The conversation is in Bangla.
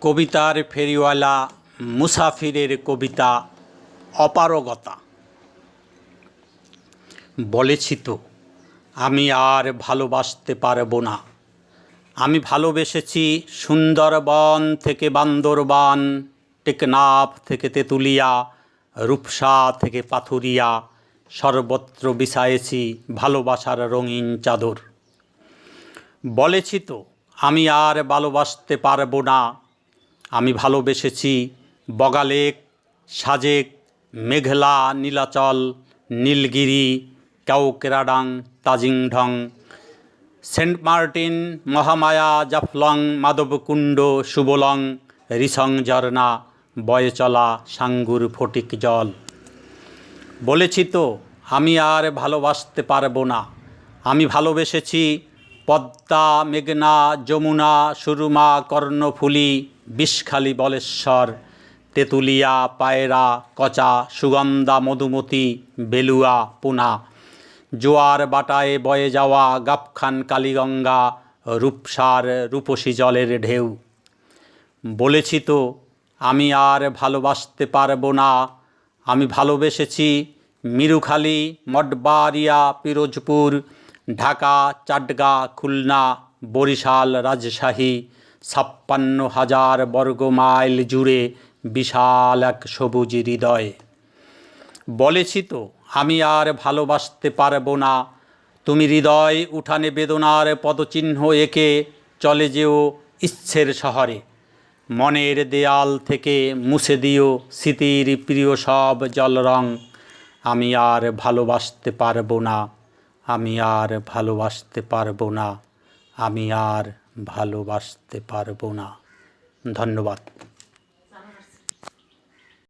কবিতার ফেরিওয়ালা, মুসাফিরের কবিতা, অপারগতা। বলেছি তো, আমি আর ভালোবাসতে পারব না। আমি ভালোবেসেছি সুন্দরবন থেকে বান্দরবান, টেকনাফ থেকে তেঁতুলিয়া, রূপসা থেকে পাথুরিয়া, সর্বত্র বিছায়েছি ভালোবাসার রঙিন চাদর। বলেছি তো, আমি আর ভালোবাসতে পারব না। আমি ভালোবেসেছি বগালেক সাজেক, মেঘলা নীলাচল, নীলগিরি, কাউকেরাডাং, তাজিংঢং, সেন্ট মার্টিন, মহামায়া, জাফলং, মাধবকুণ্ড, সুবলং, রিসং ঝর্ণা বয়ে চলা সাঙ্গুর ফটিক জল। বলেছি তো, আমি আর ভালোবাসতে পারব না। আমি ভালোবেসেছি পদ্মা, মেঘনা, যমুনা, সুরমা, কর্ণফুলি বিষখালী বলেশ্বর, তেঁতুলিয়া, পায়রা, কচা, সুগন্ধা, মধুমতি, বেলুয়া, পুনা। জোয়ার বাটায় বয়ে যাওয়া গাবখান কালীগঙ্গা, রূপসার রূপসী জলের ঢেউ। বলেছি তো, আমি আর ভালোবাসতে পারব না। আমি ভালোবেসেছি মিরুখালী, মঠবাড়িয়া, পিরোজপুর, ঢাকা, চাটগা, খুলনা, বরিশাল, রাজশাহী। ছাপ্পান্ন হাজার বর্গ মাইল জুড়ে বিশাল এক সবুজ হৃদয়। বলেছি তো, আমি আর ভালোবাসতে পারব না। তুমি হৃদয় উঠানে বেদনার পদচিহ্ন এঁকে চলে যেও ইচ্ছের শহরে। মনের দেয়াল থেকে মুছে দিও স্মৃতির প্রিয় সব জল জলরং আমি আর ভালোবাসতে পারব না। আমি আর ভালোবাসতে পারব না। আমি আর ভালোবাসতে পারব না। ধন্যবাদ।